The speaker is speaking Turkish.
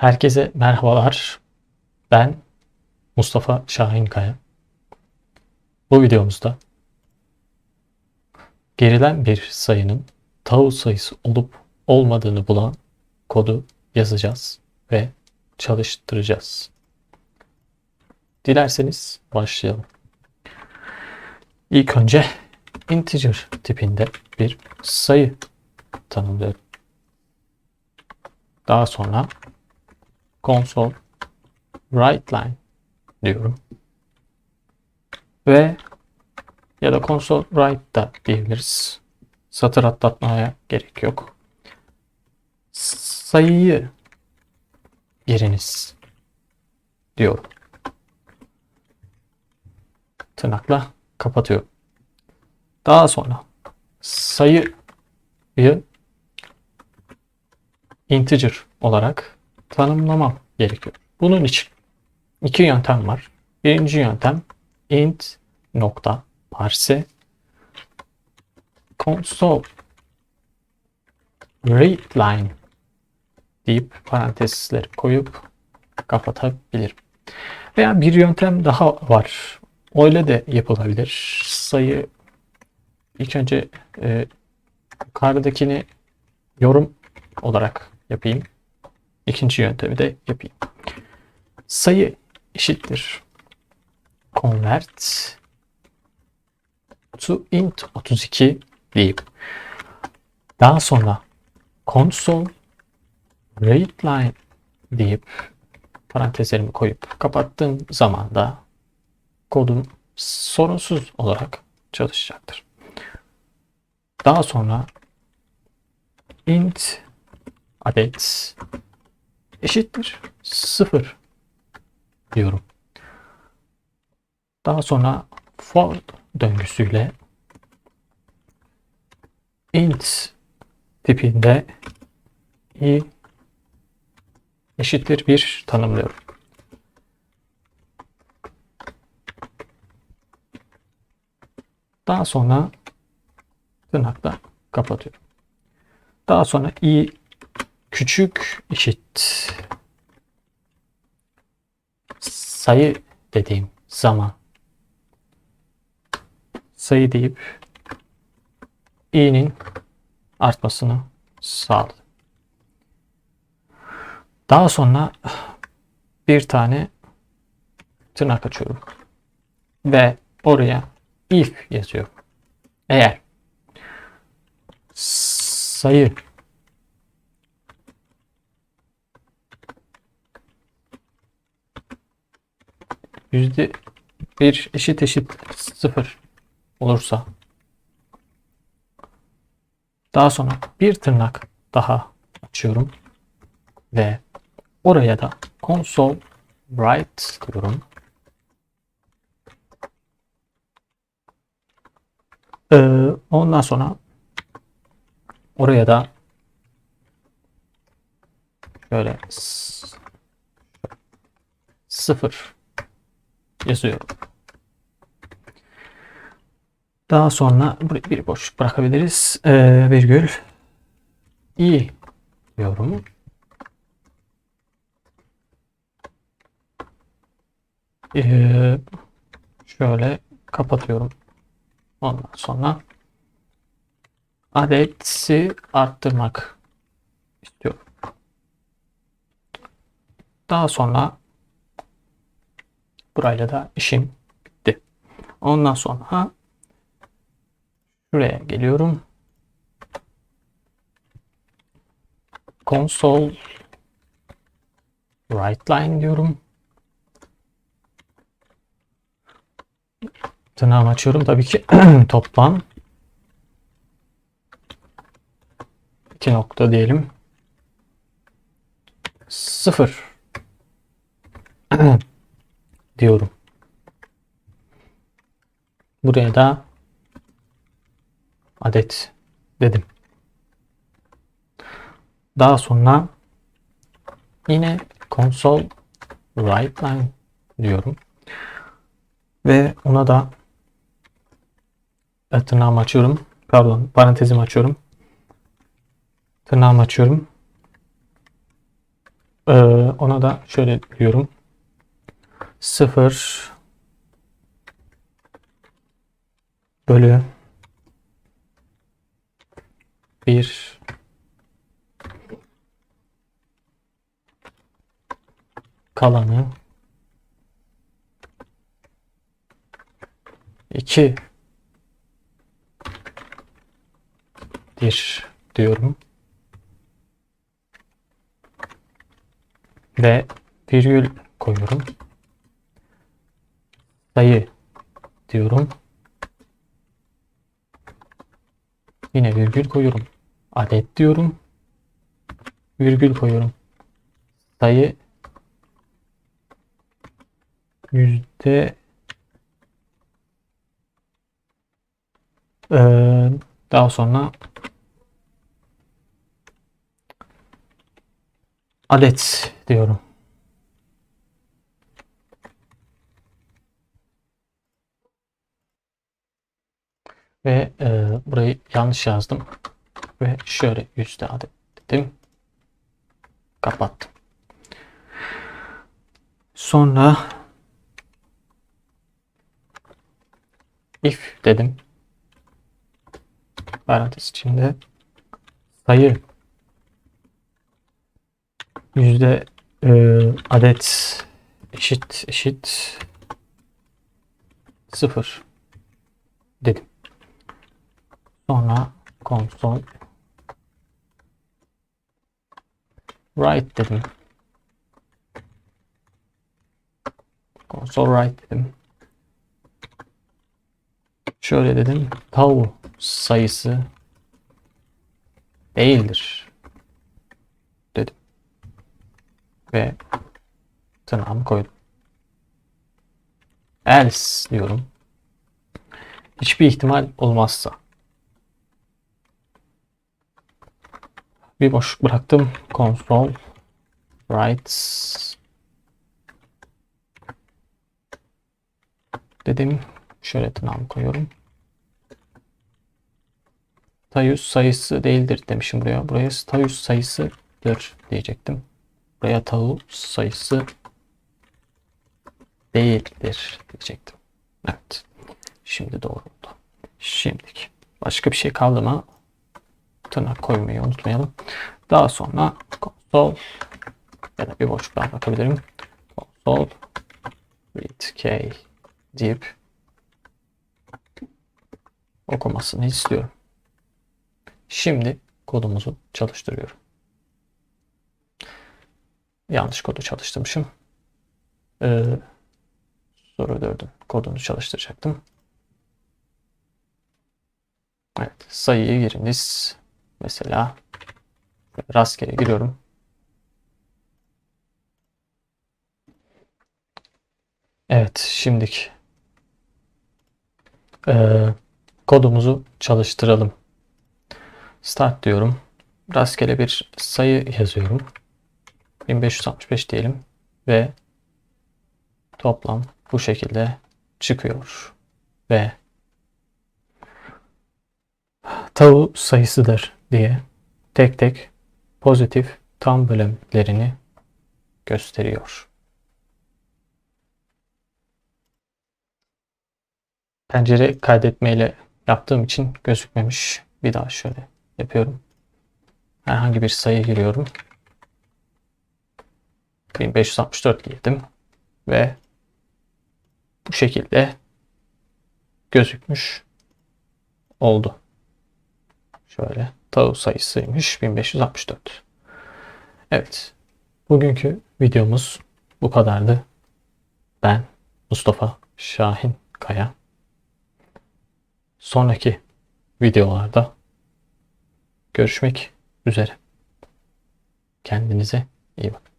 Herkese merhabalar. Ben Mustafa Şahinkaya. Bu videomuzda gerilen bir sayının tağut sayısı olup olmadığını bulan kodu yazacağız ve çalıştıracağız. Dilerseniz başlayalım. İlk önce integer tipinde bir sayı tanımlıyorum. Daha sonra console write line diyorum. Ve ya da console write da diyebiliriz. Satır atlatmaya gerek yok. Sayıyı giriniz diyorum. Tırnakla kapatıyorum. Daha sonra sayıyı integer olarak tanımlamam gerekiyor. Bunun için iki yöntem var. Birinci yöntem int nokta parse console readline deyip parantezleri koyup kapatabilirim. Veya bir yöntem daha var. Öyle de yapılabilir. Sayı ilk önce e, yukarıdakini yorum olarak yapayım. İkinci yöntemi de yapayım. Sayı eşittir. Convert to int 32 deyip daha sonra console readline deyip parantezlerimi koyup kapattığım zaman da kodum sorunsuz olarak çalışacaktır. Daha sonra int adet eşittir 0 diyorum. Daha sonra for döngüsüyle int tipinde i eşittir 1 tanımlıyorum. Daha sonra tırnakla kapatıyorum. Daha sonra i küçük eşit sayı dediğim zaman sayı deyip i'nin artmasını sağladı. Daha sonra bir tane tırnak açıyorum ve oraya if yazıyorum. Eğer sayı yüzde bir eşit eşit sıfır olursa daha sonra bir tırnak daha açıyorum ve oraya da console write diyorum. Ee, ondan sonra oraya da şöyle sıfır yazıyorum. Daha sonra buraya bir boşluk bırakabiliriz. Ee, virgül i diyorum. Ee, şöyle kapatıyorum. Ondan sonra adeti arttırmak istiyorum. Daha sonra burayla da işim bitti. Ondan sonra şuraya geliyorum. Console write line diyorum. Tırnağımı açıyorum. Tabii ki toplam iki nokta diyelim. Sıfır diyorum. Buraya da adet dedim. Daha sonra yine console write line diyorum. Ve ona da tırnağımı açıyorum. Pardon parantezimi açıyorum. Tırnağımı açıyorum. Ee, ona da şöyle diyorum. 0 bölü 1 kalanı 2 dir diyorum. Ve virgül koyuyorum. Sayı diyorum. Yine virgül koyuyorum. Adet diyorum. Virgül koyuyorum. Sayı yüzde Ee, daha sonra adet diyorum. Ve e, burayı yanlış yazdım. Ve şöyle yüzde adet dedim. Kapattım. Sonra if dedim. Parantez içinde sayı yüzde e, adet eşit eşit sıfır dedim. Sonra console write dedim. Console write dedim. Şöyle dedim. Tau sayısı değildir dedim. Ve tırnağımı koydum. Else diyorum. Hiçbir ihtimal olmazsa. Bir boşluk bıraktım. Console writes dedim. Şöyle tırnağımı koyuyorum. Tayus sayısı değildir demişim buraya. Buraya tayus sayısıdır diyecektim. Buraya tau sayısı değildir diyecektim. Evet. Şimdi doğru oldu. Şimdiki. Başka bir şey kaldı mı? Tırnak koymayı unutmayalım. Daha sonra console ya da bir boşluktan bakabilirim. Console read k deyip okumasını istiyorum. Şimdi kodumuzu çalıştırıyorum. Yanlış kodu çalıştırmışım. Ee, soru 4'ün kodunu çalıştıracaktım. Evet, sayıyı giriniz. Mesela rastgele giriyorum. Evet, şimdiki ee, kodumuzu çalıştıralım. Start diyorum. Rastgele bir sayı yazıyorum. 1565 diyelim ve toplam bu şekilde çıkıyor. Ve tau sayısıdır diye tek tek pozitif tam bölümlerini gösteriyor. Pencere kaydetmeyle yaptığım için gözükmemiş. Bir daha şöyle yapıyorum. Herhangi bir sayı giriyorum. 1564 girdim ve bu şekilde gözükmüş oldu. Şöyle tağ sayısıymış 1564. Evet. Bugünkü videomuz bu kadardı. Ben Mustafa Şahin Kaya. Sonraki videolarda görüşmek üzere. Kendinize iyi bakın.